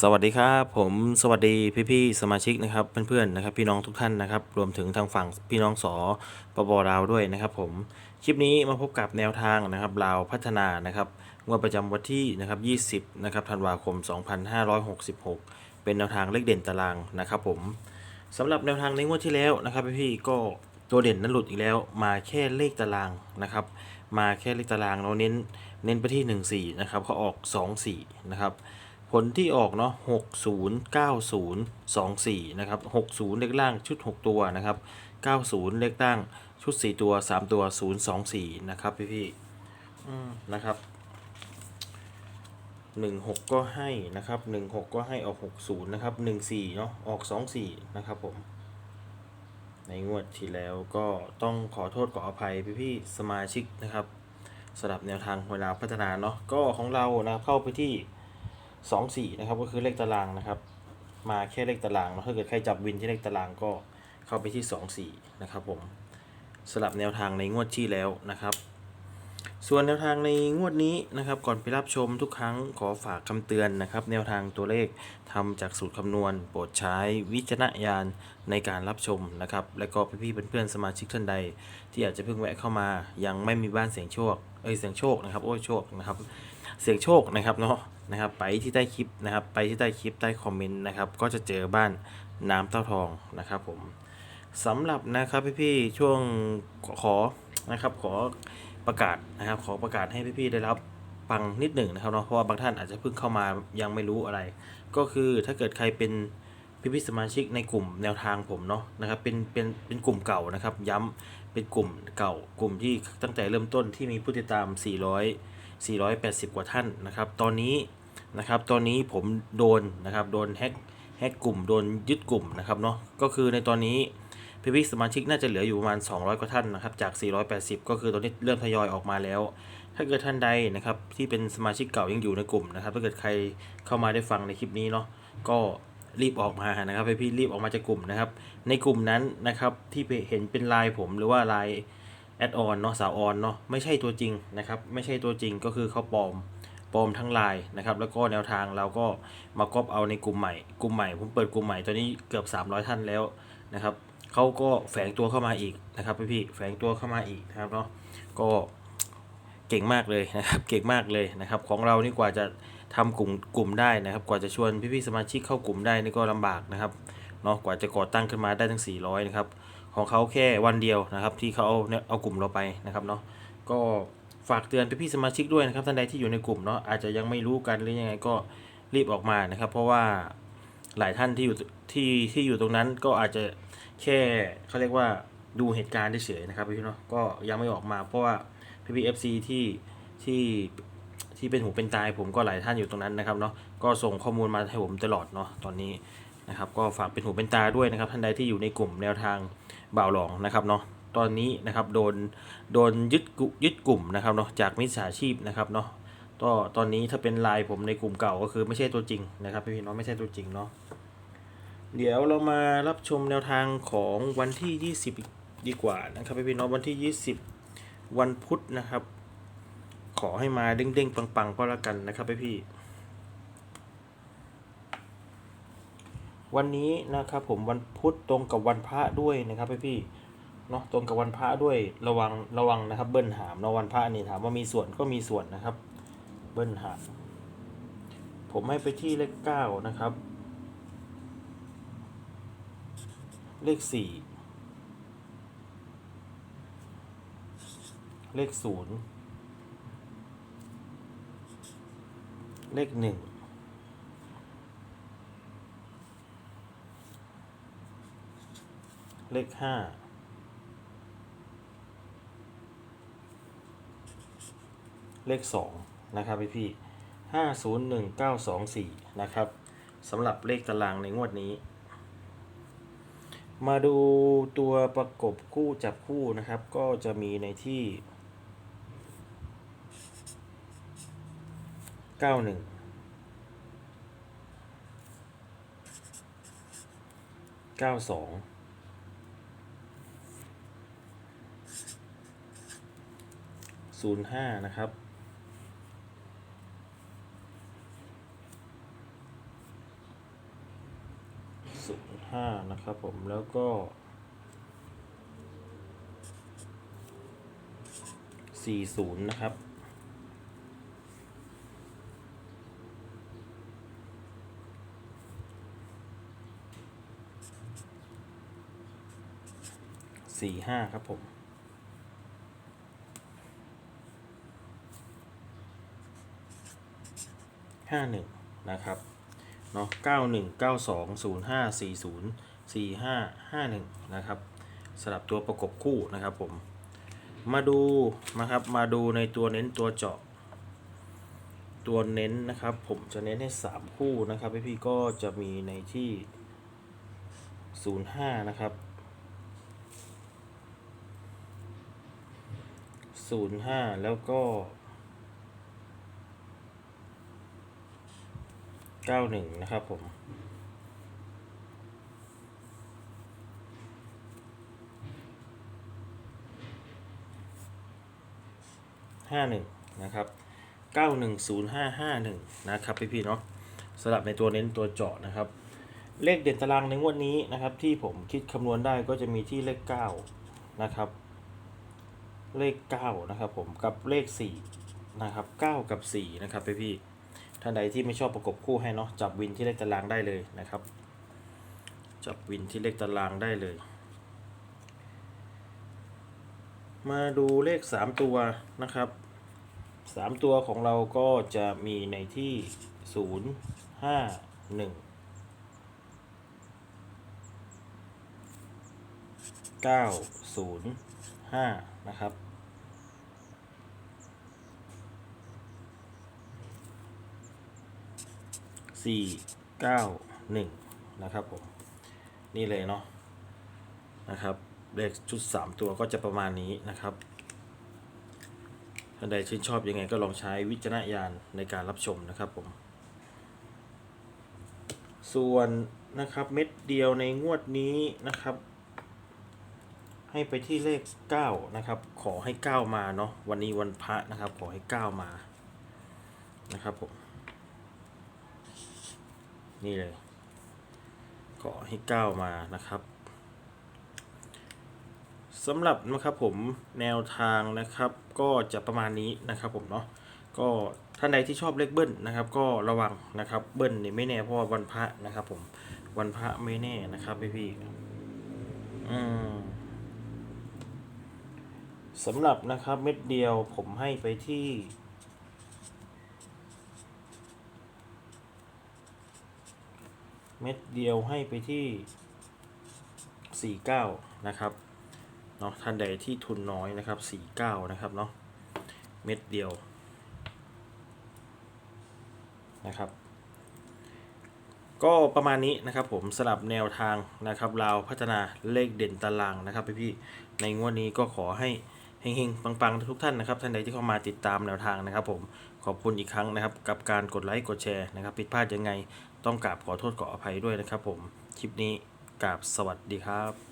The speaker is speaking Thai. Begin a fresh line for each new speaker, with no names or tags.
สวัสดีครับผมสวัสดีพี่ๆสมาชิกนะครับเพื่อนๆนะครับพี่น้องทุกท่านนะครับรวมถึงทางฝั่งพี่น้องสปปลาวด้วยนะครับผมคลิปนี้มาพบกับแนวทางนะครับลาวพัฒนานะครับงวดประจำวันที่นะครับ20นะครับธันวาคม 2566 เป็นแนวทางเลขเด่นตารางนะครับผมสำหรับแนวทางในงวดที่แล้วนะครับพี่ๆก็ตัวเด่นนั้นหลุดอีกแล้วมาแค่เลขตารางนะครับมาแค่เลขตารางเราเน้นเน้นไปที่ 14นะครับเขาออก 24นะครับ ผลที่ออกเนาะ60 90 24นะครับ60เลขล่างชุด6ตัวนะครับ90เลขล่างชุด4ตัว3ตัว024นะครับพี่พี่นะครับ16ก็ให้นะครับ16ก็ให้ออก60นะครับ14เนาะออก24นะครับผม ในงวดที่แล้วก็ต้องขอโทษขออภัยพี่ๆสมาชิกนะครับสำหรับแนวทางเวลาพัฒนาเนาะก็ของเรานะเข้าไปที่ สองสี่นะครับก็คือเลขตารางนะครับ มาแค่เลขตารางถ้าเกิดใครจับวินที่เลขตารางก็เข้าไปที่สองสี่นะครับผมสลับแนวทางในงวดที่แล้วนะครับส่วนแนวทางในงวดนี้นะครับ ก่อนไปรับชมทุกครั้งขอฝากคำเตือนนะครับ แนวทางตัวเลขทำจากสูตรคำนวณ โปรดใช้วิจารณญาณในการรับชมนะครับ และก็พี่ๆเพื่อนๆสมาชิกท่านใด ที่อาจจะเพิ่งแวะเข้ามา ยังไม่มีบ้านเสียงโชคเอ้ยเสียงโชคนะครับโอ้ยโชคนะครับ เสียงโชคนะครับเนาะ นะครับ ไปที่ใต้คลิปนะครับ ไปที่ใต้คลิปใต้คอมเมนต์นะครับ ก็จะเจอบ้านน้ำเต้าทองนะครับผมสำหรับนะครับพี่ๆช่วงขอนะครับขอประกาศนะครับ ขอประกาศให้พี่ๆได้รับฟังนิดหนึ่งนะครับเนาะเพราะว่าบางท่านอาจจะเพิ่งเข้ามายังไม่รู้อะไร ก็คือถ้าเกิดใครเป็นพี่ๆสมาชิกในกลุ่มแนวทางผมเนาะนะครับเป็นเป็นเป็นกลุ่มเก่านะครับ ย้ำเป็นกลุ่มเก่ากลุ่มที่ตั้งแต่เริ่มต้นที่มีผู้ติดตาม 400 480 กว่าท่านนะครับ ตอนนี้นะครับ ตอนนี้ผมโดนนะครับ โดนแฮกแฮกกลุ่ม โดนยึดกลุ่มนะครับเนาะ ก็คือในตอนนี้พี่พี่สมาชิกน่าจะเหลืออยู่ประมาณ 200 กว่าท่านนะครับ จาก 480 ก็คือตอนนี้เริ่มทยอยออกมาแล้ว ถ้าเกิดท่านใดนะครับที่เป็นสมาชิกเก่ายังอยู่ในกลุ่มนะครับ ถ้าเกิดใครเข้ามาได้ฟังในคลิปนี้เนาะ ก็รีบออกมานะครับพี่พี่รีบออกมาจากกลุ่มนะครับ ในกลุ่มนั้นนะครับที่เห็นเป็นลน์ผมหรือว่าลน์ แอดออนเนาะสาวออนเนาะไม่ใช่ตัวจริงนะครับ ไม่ใช่ตัวจริงก็คือเขาปลอมปลอมทั้งลน์นะครับ แล้วก็แนวทางเราก็มาก๊อปเอาในกลุ่มใหม่กลุ่มใหม่ผมเปิดกลุ่มใหม่ตอนนี้เกือบ 300 ท่านแล้วนะครับเขาก็แฝงตัวเข้ามาอีกนะครับพี่พี่แฝงตัวเข้ามาอีกนะครับเนาะก็เก่งมากเลยนะครับ เก่งมากเลยนะครับ ของเรานี่กว่าจะทำกลุ่มกลุ่มได้นะครับ กว่าจะชวนพี่พี่สมาชิกเข้ากลุ่มได้นี่ก็ลำบากนะครับเนาะกว่าจะก่อตั้งขึ้นมาได้ทั้ง 400 นะครับ ของเขาแค่วันเดียวนะครับ ที่เขาเอาเนี่ยเอากลุ่มเราไปนะครับเนาะก็ฝากเตือนพี่สมาชิกด้วยนะครับท่านใดที่อยู่ในกลุ่มเนาะอาจจะยังไม่รู้กันหรือยังไงก็รีบออกมานะครับ เพราะว่าหลายท่านที่อยู่ที่ที่อยู่ตรงนั้นก็อาจจะแค่เขาเรียกว่าดูเหตุการณ์เฉยๆนะครับพี่เนาะก็ยังไม่ออกมา เพราะว่าพี่พีเอฟซีที่ที่ที่เป็นหูเป็นตายผมก็หลายท่านอยู่ตรงนั้นนะครับเนาะก็ส่งข้อมูลมาให้ผมตลอดเนาะตอนนี้นะครับ ก็ฝากเป็นหูเป็นตาด้วยนะครับท่านใดที่อยู่ในกลุ่มแนวทาง บ่าวหลองนะครับเนาะตอนนี้นะครับโดนโดนยึดกุยึดกลุ่มนะครับเนาะจากมิจฉาชีพนะครับเนาะก็ตอนนี้ถ้าเป็นไลน์ผมในกลุ่มเก่าก็คือไม่ใช่ตัวจริงนะครับพี่ๆเนาะไม่ใช่ตัวจริงเนาะเดี๋ยวเรามารับชมแนวทางของวันที่ 20 ดีกว่านะครับพี่ๆเนาะวันที่ 20 วันพุธนะครับ ขอให้มาเด้งๆปังๆก็แล้วกันนะครับพี่ๆ วันนี้นะครับผมวันพุธตรงกับวันพระด้วยนะครับพี่พี่ๆเนาะตรงกับวันพระด้วยระวังระวังนะครับ เบิ้ลหามเนาะวันพระนี่ถามว่ามีส่วนก็มีส่วนนะครับ เบิ้ลหามผมให้ไปที่เลขเก้านะครับ เลขสี่เลขศูนย์เลขหนึ่ง เลขห้าเลขสองนะครับพี่พี่ห้าศูนย์หนึ่งเก้าสองสี่นะครับสำหรับเลขตารางในงวดนี้ มาดูตัวประกบคู่จับคู่นะครับ ก็จะมีในที่เก้าหนึ่งเก้าสอง ศูนย์ห้านะครับ ศูนย์ห้านะครับผมแล้วก็สี่ศูนย์นะครับสี่ห้าครับผม ห้าหนึ่งนะครับเนาะเก้าหนึ่งเก้าสองศูนย์ห้าสี่ศูนย์สี่ห้าห้าหนึ่งนะครับสลับตัวประกบคู่นะครับผม มาดูนะครับมาดูในตัวเน้นตัวเจาะ ตัวเน้นนะครับ ผมจะเน้นให้ 3 คู่นะครับพี่พี่ก็จะมีในที่ 05 นะครับ 05 แล้วก็ 91นะครับผมห้าหนึ่งนะครับเก้าหนึ่งศูนย์ห้าห้าหนึ่งนะครับพี่พี่เนาะสลับในตัวเน้นตัวเจาะนะครับ เลขเด่นตารางในงวดนี้นะครับ ที่ผมคิดคำนวณได้ก็จะมีที่เลขเก้านะครับ เลขเก้านะครับผมกับเลขสี่นะครับเก้ากับสี่นะครับพี่พี่ ท่านใดที่ไม่ชอบประกบคู่ให้เนาะจับวินที่เลขตารางได้เลยนะครับ จับวินที่เลขตารางได้เลย มาดูเลข 3 ตัวนะครับ 3 ตัวของเราก็จะมีในที่ 0 5 1 9 0 5 นะครับ สี่เก้าหนึ่งนะครับผม นี่เลยเนาะนะครับเลขชุด 3 ตัวก็จะประมาณนี้นะครับท่านใดชื่นชอบยังไงก็ลองใช้วิจารณญาณในการรับชมนะครับผม ส่วนนะครับเม็ดเดียวในงวดนี้นะครับ ให้ไปที่เลข 9 นะครับ ขอให้ 9 มาเนาะวันนี้วันพระนะครับ ขอให้ 9 มานะครับผม นี่เลยขอให้9มานะครับสำหรับนะครับผมแนวทางนะครับ ก็จะประมาณนี้นะครับผมเนาะก็ท่านใดที่ชอบเลขเบิ้ลนะครับ ก็ระวังนะครับเบิ้ลนี่ไม่แน่เพราะว่าวันพระนะครับ ผมวันพระไม่แน่นะครับพี่พี่ๆอืมสำหรับนะครับเม็ดเดียวผมให้ไปที่ เม็ดเดียวให้ไปที่ 49 นะครับเนาะท่านใดที่ทุนน้อยนะครับ 49 นะครับเนาะเม็ดเดียวนะครับ ก็ประมาณนี้นะครับผมสลับแนวทางนะครับเราพัฒนาเลขเด่นตารางนะครับพี่ๆในงวดนี้ก็ขอให้เฮงๆ ปังๆ ทุกท่านนะครับท่านใดที่เข้ามาติดตามแนวทางนะครับผมขอบคุณอีกครั้งนะครับ กับการกดไลค์กดแชร์นะครับผิดพลาดยังไง ต้องกราบขอโทษขออภัยด้วยนะครับผม คลิปนี้กราบสวัสดีครับ